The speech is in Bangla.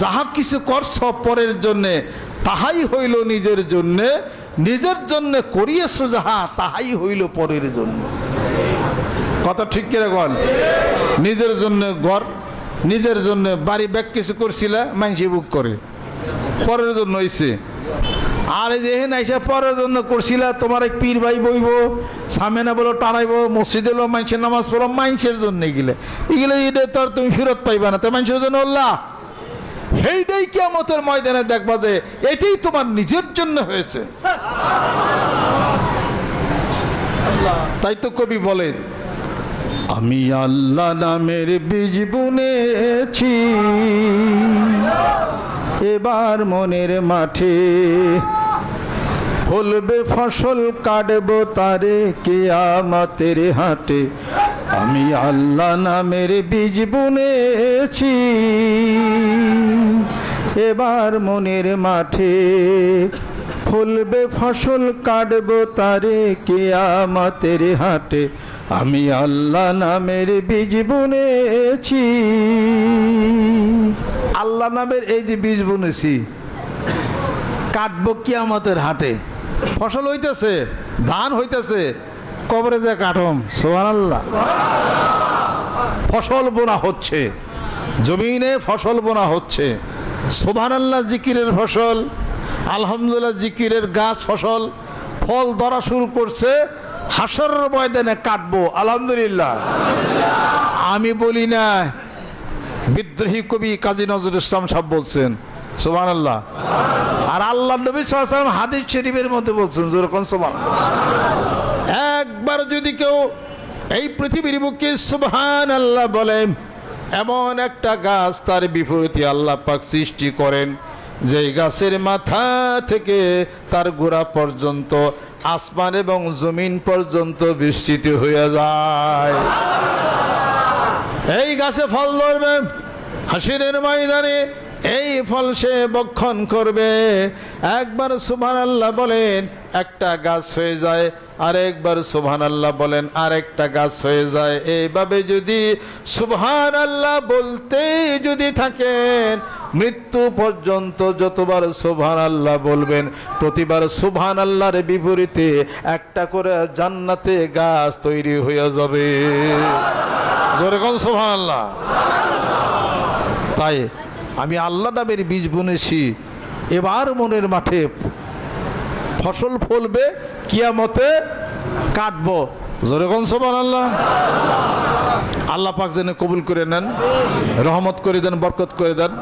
যাহা কিছু করছ পরের জন্যে, তাহাই হইল নিজের জন্যে, নিজের জন্য করিয়েছ যাহা, তাহাই হইল পরের জন্য। কথা ঠিক কীরকম নিজের জন্য ঘর, নিজের জন্য বাড়ি ব্যাগ কিছু করছিলে, মাইনসি বুক করে। পরের জন্য হইছে। আর এই যে হেন আইসা পরের জন্য করছিলা, তোমার এক পীর ভাই বইব, সামেনা বলো টানাইব, মসজিদে মাইনসের নামাজ পড়ো, মাইনসের জন্য গেলে। এগুলো এটা তো তুমি ফেরত পাইবা না, তো মাইনসের জন্য আল্লাহ। সেইটাই কিয়ামতের ময়দানে দেখবা যে এটাই তোমার নিজের জন্য হয়েছে। তাই তো কবি বলেন, আমি আল্লাহ নামের বীজ বুনেছি, এবার মনের মাঠে ফলবে ফসল, কাটবো তারে কে কেয়ামতের হাটে। আমি আল্লাহ নামের বীজ বুনেছি। এবার মনের মাঠে ফলবে ফসল, কাটবো তারে কেয়ামতের হাটে। আমি আল্লাহ নামের বীজ বুনেছি। আল্লাহ নামের এই যে বীজ বুনেছি, কাটবো কিয়ামতের হাটে। ফসল হইতেছে, ধান হইতেছে কবরে যে কাঠম সোহান আল্লাহ ফসল বোনা হচ্ছে, জমিনে ফসল বোনা হচ্ছে। সোভান আল্লাহ জিকিরের ফসল, আলহামদুলিল্লাহ জিকিরের গাছ ফসল, ফল ধরা শুরু করছে, হাসর ময়দানে কাটবো, আলহামদুলিল্লাহ। আমি বলি না, বিদ্রোহী কবি কাজী নজরুল ইসলাম সাহেব বলছেন সোমান আল্লাহ আর আল্লাহ নবী সাল্লাম হাদিস শরীফের মধ্যে বলছেন যেরকম সোমান এই পৃথিবীর বুকে সুবহান আল্লাহ বলেন, এমন একটা গাছ তার বিপরীতে আল্লাহ পাক সৃষ্টি করেন, যেই গাছের মাথা থেকে তার গোড়া পর্যন্ত আসমান এবং জমিন পর্যন্ত বিস্তৃত হয়ে যায়। এই গাছে ফল ধরবে, হাসিরের ময়দানে এই ফল সে বক্ষণ করবে। একবার সুবহান আল্লাহ বলেন, একটা গাছ হয়ে যায়। আরেকবার সুবহান আল্লাহ বলেন, আরেকটা গাছ হয়ে যায়। এইভাবে যদি সুবহান আল্লাহ বলতে যদি থাকেন, মৃত্যু পর্যন্ত যতবার সুবহান আল্লাহ বলবেন, প্রতিবার সুবহান আল্লাহর বিপরীতে একটা করে জান্নাতে গাছ তৈরি হয়ে যাবে। জোরে কোন আল্লাহ তাই আমি আল্লাহ নামের বীজ বুনেছি। এবার মনের মাঠে ফসল ফলবে, কিয়ামতে কাটবো। জোরে কোন সুবহান আল্লাহ আল্লাহ পাক যেন কবুল করে নেন, রহমত করে দেন, বরকত করে দেন।